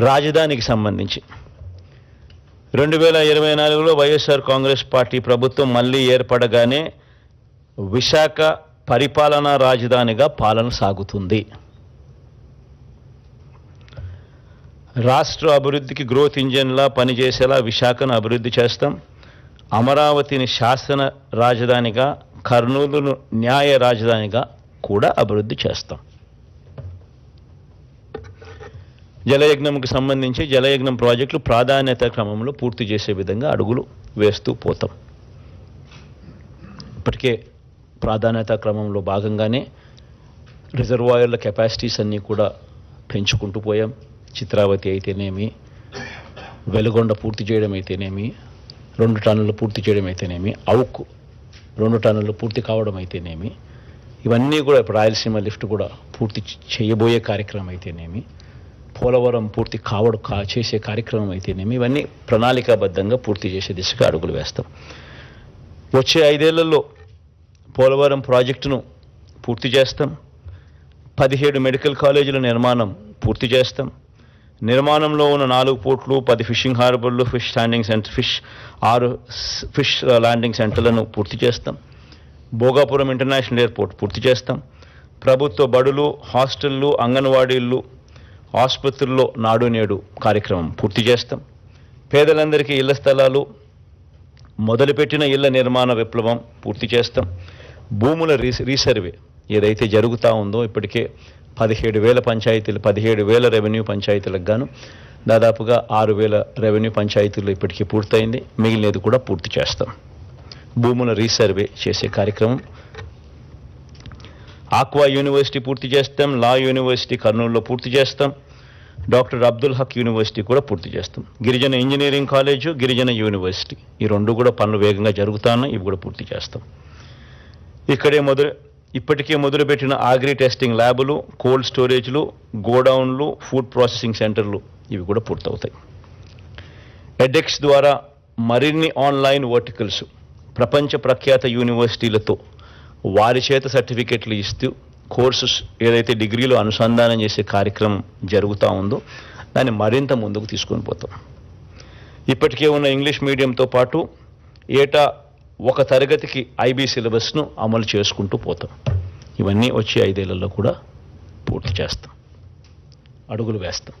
రాజధానికి సంబంధించి. రెండు వేల ఇరవై నాలుగులో వైఎస్ఆర్ కాంగ్రెస్ పార్టీ ప్రభుత్వం మళ్ళీ ఏర్పడగానే విశాఖ పరిపాలనా రాజధానిగా పాలన సాగుతుంది. రాష్ట్ర అభివృద్ధికి గ్రోత్ ఇంజన్లా పనిచేసేలా విశాఖను అభివృద్ధి చేస్తాం. అమరావతిని శాసన రాజధానిగా కర్నూలును న్యాయ రాజధానిగా కూడా అభివృద్ధి చేస్తాం. జలయజ్ఞంకి సంబంధించి జలయజ్ఞం ప్రాజెక్టులు ప్రాధాన్యత క్రమంలో పూర్తి చేసే విధంగా అడుగులు వేస్తూ పోతాం. ఇప్పటికే ప్రాధాన్యత క్రమంలో భాగంగానే రిజర్వాయర్ల కెపాసిటీస్ అన్నీ కూడా పెంచుకుంటూ పోయాం. చిత్రావతి అయితేనేమి వెలుగొండ పూర్తి చేయడం అయితేనేమి రెండు టన్నులు పూర్తి చేయడం అయితేనేమి అవుకు రెండు టన్నులు పూర్తి కావడం అయితేనేమి ఇవన్నీ కూడా ఇప్పుడు రాయలసీమ లిఫ్ట్ కూడా పూర్తి చేయబోయే కార్యక్రమం అయితేనేమి పోలవరం పూర్తి కావడు కా చేసే కార్యక్రమం అయితేనేమి ఇవన్నీ ప్రణాళికాబద్ధంగా పూర్తి చేసే దిశగా అడుగులు వేస్తాం. వచ్చే ఐదేళ్ళలో పోలవరం ప్రాజెక్టును పూర్తి చేస్తాం. పదిహేడు మెడికల్ కాలేజీల నిర్మాణం పూర్తి చేస్తాం. నిర్మాణంలో ఉన్న నాలుగు పోర్ట్లు పది ఫిషింగ్ హార్బర్లు ఫిష్ స్టాండింగ్ సెంటర్ ఫిష్ ఆరు ఫిష్ ల్యాండింగ్ సెంటర్లను పూర్తి చేస్తాం. భోగాపురం ఇంటర్నేషనల్ ఎయిర్పోర్ట్ పూర్తి చేస్తాం. ప్రభుత్వ బడులు హాస్టళ్ళు అంగన్వాడీలు ఆసుపత్రుల్లో నాడు నేడు కార్యక్రమం పూర్తి చేస్తాం. పేదలందరికీ ఇళ్ళ స్థలాలు మొదలుపెట్టిన ఇళ్ళ నిర్మాణ విప్లవం పూర్తి చేస్తాం. భూముల రీస్ రీసర్వే ఏదైతే జరుగుతూ ఉందో ఇప్పటికే పదిహేడు వేల పంచాయతీలు పదిహేడు వేల రెవెన్యూ పంచాయతీలకు గాను దాదాపుగా ఆరు వేల రెవెన్యూ పంచాయతీలు ఇప్పటికీ పూర్తయింది. మిగిలినది కూడా పూర్తి చేస్తాం. భూముల రీసర్వే చేసే కార్యక్రమం ఆక్వా యూనివర్సిటీ పూర్తి చేస్తాం లా యూనివర్సిటీ కర్నూలులో పూర్తి చేస్తాం డాక్టర్ అబ్దుల్ హక్ యూనివర్సిటీ కూడా పూర్తి చేస్తాం. గిరిజన ఇంజనీరింగ్ కాలేజు గిరిజన యూనివర్సిటీ. ఈ రెండు కూడా పనులు వేగంగా జరుగుతున్నాయి ఇవి కూడా పూర్తి చేస్తాం. ఇక్కడే మొదలు ఇప్పటికే మొదలుపెట్టిన ఆగ్రి టెస్టింగ్ ల్యాబులు కోల్డ్ స్టోరేజ్లు గోడౌన్లు ఫుడ్ ప్రాసెసింగ్ సెంటర్లు ఇవి కూడా పూర్తవుతాయి. ఎడెక్స్ ద్వారా మరిన్ని ఆన్లైన్ వర్టికల్స్ ప్రపంచ ప్రఖ్యాత యూనివర్సిటీలతో వారి చేత సర్టిఫికెట్లు ఇస్తూ కోర్సెస్ ఏదైతే డిగ్రీలో అనుసంధానం చేసే కార్యక్రమం జరుగుతూ ఉందో దాన్ని మరింత ముందుకు తీసుకొని పోతాం. ఇప్పటికే ఉన్న ఇంగ్లీష్ మీడియంతో పాటు ఏటా ఒక తరగతికి ఐబీ సిలబస్ను అమలు చేసుకుంటూ పోతాం. ఇవన్నీ వచ్చే ఐదేళ్ళలో కూడా పూర్తి చేస్తాం. అడుగులు వేస్తాం.